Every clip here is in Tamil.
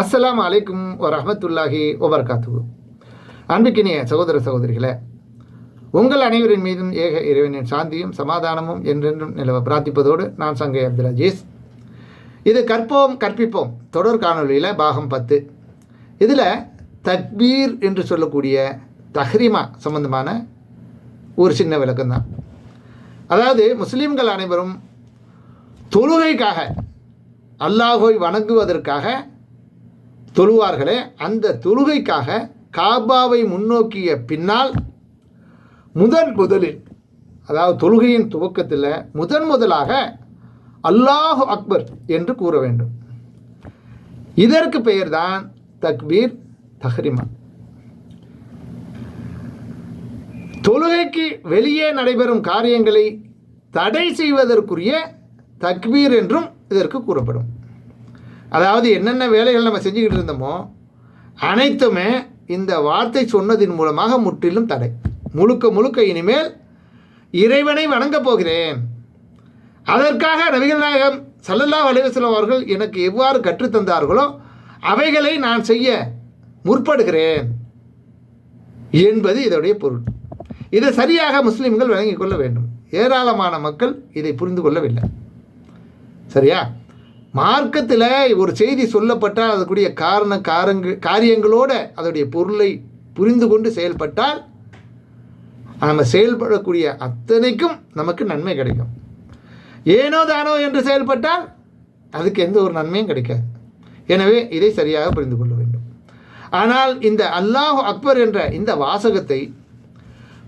அஸ்லாம் அலைக்கும் வரஹ்மத்துல்லாஹி வபர்காத்து அன்புக்கினிய சகோதர சகோதரிகளே உங்கள் அனைவரின் மீதும் ஏக இறைவனின் சாந்தியும் சமாதானமும் என்றென்றும் நிலவ பிரார்த்திப்பதோடு நான் சங்கை அப்துல் அஜீஸ். இது கற்போம் கற்பிப்போம். தொடர் காணொலியில் பாகம் பத்து. இதில் தக்பீர் என்று சொல்லக்கூடிய தஹ்ரீமா சம்பந்தமான ஒரு சின்ன விளக்கம் தான் அதாவது முஸ்லீம்கள் அனைவரும் தொழுகைக்காக அல்லாஹோய் வணங்குவதற்காக தொழுவார்களே அந்த தொழுகைக்காக காபாவை முன்னோக்கிய பின்னால் முதன் முதலில் அதாவது தொழுகையின் துவக்கத்தில் முதன் முதலாக அல்லாஹு அக்பர் என்று கூற வேண்டும். இதற்கு பெயர்தான் தக்பீர் தஹ்ரிமா. தொழுகைக்கு வெளியே நடைபெறும் காரியங்களை தடை செய்வதற்குரிய தக்பீர் என்றும் இதற்கு கூறப்படும். அதாவது என்னென்ன வேலைகள் நம்ம செஞ்சுக்கிட்டு இருந்தோமோ அனைத்துமே இந்த வார்த்தை சொன்னதின் மூலமாக முற்றிலும் தடை. முழுக்க முழுக்க இனிமேல் இறைவனை வணங்கப் போகிறேன். அதற்காக நபிகள் நாயகம் சல்லல்லா அலைவசலம் அவர்கள் எனக்கு எவ்வாறு கற்றுத்தந்தார்களோ அவைகளை நான் செய்ய முற்படுகிறேன் என்பது இதனுடைய பொருள். இதை சரியாக முஸ்லீம்கள் வழங்கிக் கொள்ள வேண்டும். ஏராளமான மக்கள் இதை புரிந்து கொள்ளவில்லை. சரியா? மார்க்கத்தில் ஒரு செய்தி சொல்லப்பட்டால் அதற்குரிய காரண காரங்க காரியங்களோட அதனுடைய பொருளை புரிந்து கொண்டு செயல்பட்டால் நம்ம செயல்படக்கூடிய அத்தனைக்கும் நமக்கு நன்மை கிடைக்கும். ஏனோ தானோ என்று செயல்பட்டால் அதுக்கு எந்த ஒரு நன்மையும் கிடைக்காது. எனவே இதை சரியாக புரிந்து கொள்ள வேண்டும். ஆனால் இந்த அல்லாஹ் அக்பர் என்ற இந்த வாசகத்தை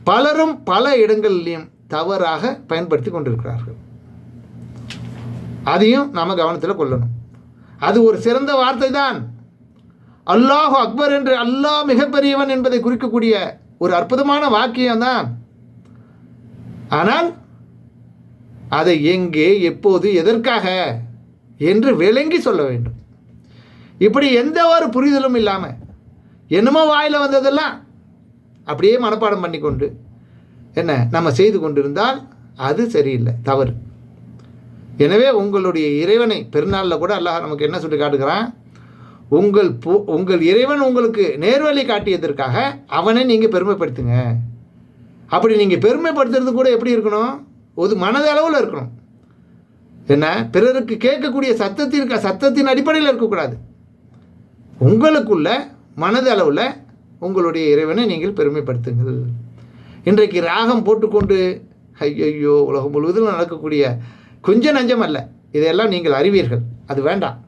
பலரும் பல இடங்களிலும் தவறாக பயன்படுத்தி கொண்டிருக்கிறார்கள். அதையும் நாம் கவனத்தில் கொள்ளணும். அது ஒரு சிறந்த வார்த்தை தான் அல்லாஹ் அக்பர் என்று அல்லாஹ் மிகப்பெரியவன் என்பதை குறிக்கக்கூடிய ஒரு அற்புதமான வாக்கியம் தான் ஆனால் அதை எங்கே எப்போது எதற்காக என்று விளங்கி சொல்ல வேண்டும். இப்படி எந்த ஒரு புரிதலும் இல்லாமல் என்னமோ வாயில் வந்ததெல்லாம் அப்படியே மனப்பாடம் பண்ணி கொண்டு என்ன நம்ம செய்து கொண்டிருந்தால் அது சரியில்லை தவறு. எனவே உங்களுடைய இறைவனை பெருநாளில் கூட அல்லாஹ் நமக்கு என்ன சொல்லி காட்டுகிறான்? உங்கள் போ உங்கள் இறைவன் உங்களுக்கு நேர்வழி காட்டியதற்காக அவனை நீங்கள் பெருமைப்படுத்துங்க. அப்படி நீங்கள் பெருமைப்படுத்துறது கூட எப்படி இருக்கணும்? ஒரு மனதளவில் இருக்கணும். என்ன? பிறருக்கு கேட்கக்கூடிய சத்தத்திற்கு சத்தத்தின் அடிப்படையில் இருக்கக்கூடாது. உங்களுக்குள்ள மனதளவில் உங்களுடைய இறைவனை நீங்கள் பெருமைப்படுத்துங்கள். இன்றைக்கு ராகம் போட்டுக்கொண்டு ஐயையோ உலகம் முழுவதும் நடக்கக்கூடிய கொஞ்சம் நஞ்சம் அல்ல. இதையெல்லாம் நீங்கள் அறிவீர்கள். அது வேண்டாம்.